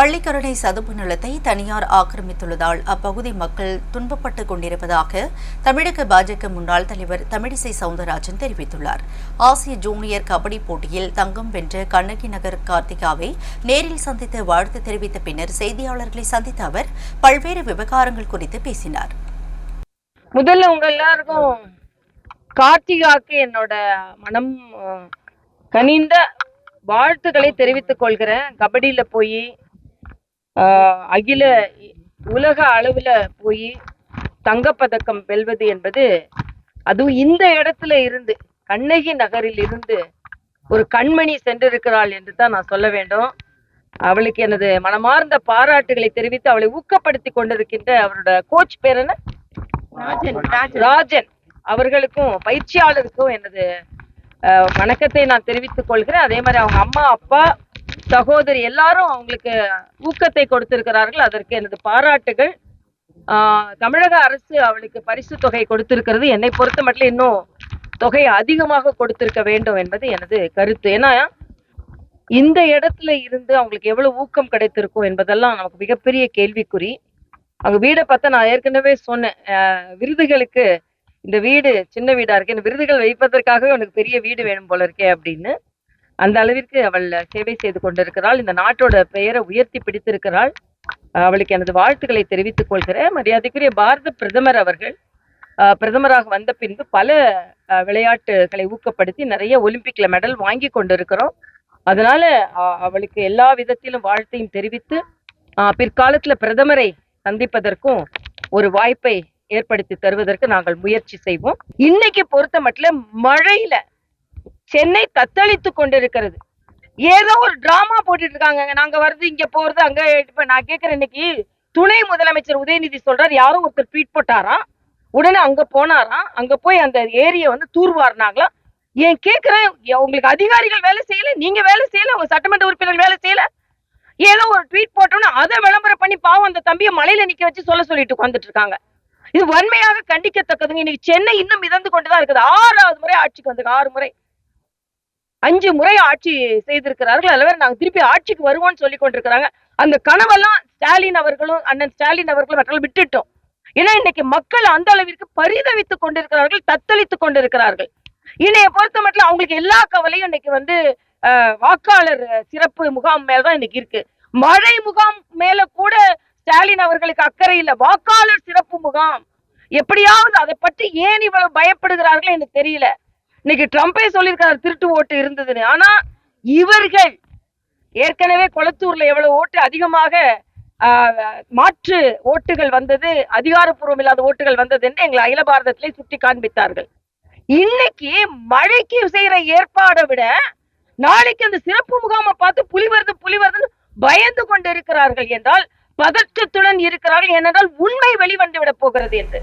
பள்ளிக்கரணை சதுப்பு நிலத்தை தனியார் ஆக்கிரமித்துள்ளதால் அப்பகுதி மக்கள் துன்பப்பட்டுக் கொண்டிருப்பதாக தமிழக பாஜக முன்னாள் தலைவர் தமிழிசை சவுந்தரராஜன் தெரிவித்துள்ளார். ஆசிய ஜூனியர் கபடி போட்டியில் தங்கம் வென்ற கண்ணகி நகர் கார்த்திகாவை நேரில் சந்தித்து வாழ்த்து தெரிவித்த பின்னர் செய்தியாளர்களை சந்தித்த அவர் பல்வேறு விவகாரங்கள் குறித்து பேசினார். முதல்ல உங்க எல்லாருக்கும் கார்த்திகாக்கு என்னோட மனம் கனிந்த வாழ்த்துக்களை தெரிவித்துக் கொள்கிறேன். கபடியில போய் அகில உலக அளவுல போய் தங்கப்பதக்கம் வெல்வது என்பது அதுவும் இந்த இடத்துல இருந்து கண்ணகி நகரில் இருந்து ஒரு கண்மணி சென்றிருக்கிறாள் என்று தான் நான் சொல்ல வேண்டும். அவளுக்கு எனது மனமார்ந்த பாராட்டுகளை தெரிவித்து அவளை ஊக்கப்படுத்தி கொண்டிருக்கின்ற அவரோட கோச் பேர் என்ன? ராஜன். அவர்களுக்கும் பயிற்சியாளருக்கும் எனது வணக்கத்தை நான் தெரிவித்துக் கொள்கிறேன். அதே மாதிரி அவங்க அம்மா அப்பா சகோதரி எல்லாரும் அவங்களுக்கு ஊக்கத்தை கொடுத்திருக்கிறார்கள். அதற்கு எனது பாராட்டுகள். தமிழக அரசு அவளுக்கு பரிசு தொகை கொடுத்திருக்கிறது. என்னை பொறுத்த மட்டும் இன்னும் தொகை அதிகமாக கொடுத்திருக்க வேண்டும் என்பது எனது கருத்து. ஏன்னா இந்த இடத்துல இருந்து அவங்களுக்கு எவ்வளவு ஊக்கம் கிடைத்திருக்கும் என்பதெல்லாம் நமக்கு மிகப்பெரிய கேள்விக்குறி. அவங்க வீடை பார்த்தா நான் ஏற்கனவே சொன்னேன். விருதுகளுக்கு இந்த வீடு சின்ன வீடா இருக்கு இந்த விருதுகள் வைப்பதற்காகவே உனக்கு பெரிய வீடு வேணும் போல இருக்கே அப்படின்னு. அந்த அளவிற்கு அவள் சேவை செய்து கொண்டிருக்கிறாள். இந்த நாட்டோட பெயரை உயர்த்தி பிடித்திருக்கிறாள். அவளுக்கு எனது வாழ்த்துக்களை தெரிவித்துக் கொள்கிறேன். மரியாதைக்குரிய பாரத பிரதமர் அவர்கள் பிரதமராக வந்த பின்பு பல அஹ் விளையாட்டுகளை ஊக்கப்படுத்தி நிறைய ஒலிம்பிக்ல மெடல் வாங்கி கொண்டிருக்கிறோம். அதனால அவளுக்கு எல்லா விதத்திலும் வாழ்த்தையும் தெரிவித்து பிற்காலத்துல பிரதமரை சந்திப்பதற்கும் ஒரு வாய்ப்பை ஏற்படுத்தி தருவதற்கு நாங்கள் முயற்சி செய்வோம். இன்னைக்கு பொறுத்த மட்டும் மழையில சென்னை தத்தளித்து கொண்டிருக்கிறது. ஏதோ ஒரு டிராமா போட்டுட்டு இருக்காங்க நாங்க வருது இங்க போறது அங்க இப்ப நான் கேக்குறேன் இன்னைக்கு துணை முதலமைச்சர் உதயநிதி சொல்றாரு. யாரும் ஒருத்தர் ட்வீட் போட்டாராம் உடனே அங்க போனாராம் அங்க போய் அந்த ஏரியை வந்து தூர்வாரினாங்களாம் ஏன் கேக்குறேன் உங்களுக்கு அதிகாரிகள் வேலை செய்யல நீங்க வேலை செய்யல உங்க சட்டமன்ற உறுப்பினர்கள் வேலை செய்யல. ஏதோ ஒரு ட்வீட் போட்டோன்னு அதை விளம்பரம் பண்ணி பாவம் அந்த தம்பியை மலையில நிக்க வச்சு சொல்ல சொல்லிட்டு உட்காந்துட்டு இருக்காங்க இது வன்மையாக கண்டிக்கத்தக்கதுங்க. இன்னைக்கு சென்னை இன்னும் மிதந்து கொண்டுதான் இருக்குது. ஆறாவது முறை ஆட்சிக்கு வந்து ஆறு முறை. அஞ்சு முறை ஆட்சி செய்திருக்கிறார்கள். அதில் வேற நாங்க திருப்பி ஆட்சிக்கு வருவோம்னு சொல்லி கொண்டிருக்கிறாங்க. அந்த கனவெல்லாம் ஸ்டாலின் அவர்களும் அண்ணன் ஸ்டாலின் அவர்களும் மற்றவர்கள் விட்டுட்டோம். ஏன்னா இன்னைக்கு மக்கள் அந்த அளவிற்கு பரிதவித்துக் கொண்டிருக்கிறார்கள் தத்தளித்துக் கொண்டிருக்கிறார்கள். இன்னைய பொறுத்த மட்டும் அவங்களுக்கு எல்லா கவலையும் இன்னைக்கு வந்து வாக்காளர் சிறப்பு முகாம் மேலதான் இன்னைக்கு இருக்கு. மழை முகாம் மேல கூட ஸ்டாலின் அவர்களுக்கு அக்கறை இல்ல. வாக்காளர் சிறப்பு முகாம். எப்படியாவது அதை பற்றி ஏன் இவ்வளவு பயப்படுகிறார்கள் எனக்கு தெரியல. இன்னைக்கு ட்ரம்பே சொல்லியிருக்காரு திருட்டு ஓட்டு இருந்ததுன்னு. ஆனா இவர்கள் ஏற்கனவே கொளத்தூர்ல எவ்வளவு ஓட்டு அதிகமாக மாற்று ஓட்டுகள் வந்தது அதிகாரப்பூர்வம் இல்லாத ஓட்டுகள் வந்தது என்று எங்களை அகில பாரதத்திலே சுட்டி காண்பித்தார்கள் இன்னைக்கு மழைக்கு செய்யற ஏற்பாடை விட நாளைக்கு அந்த சிறப்பு முகாமை பார்த்து புலி வருது புலி வருதுன்னு பயந்து கொண்டு இருக்கிறார்கள் என்றால் பதற்றத்துடன் இருக்கிறார்கள் ஏனென்றால் உண்மை வெளிவந்து விட போகிறது என்று.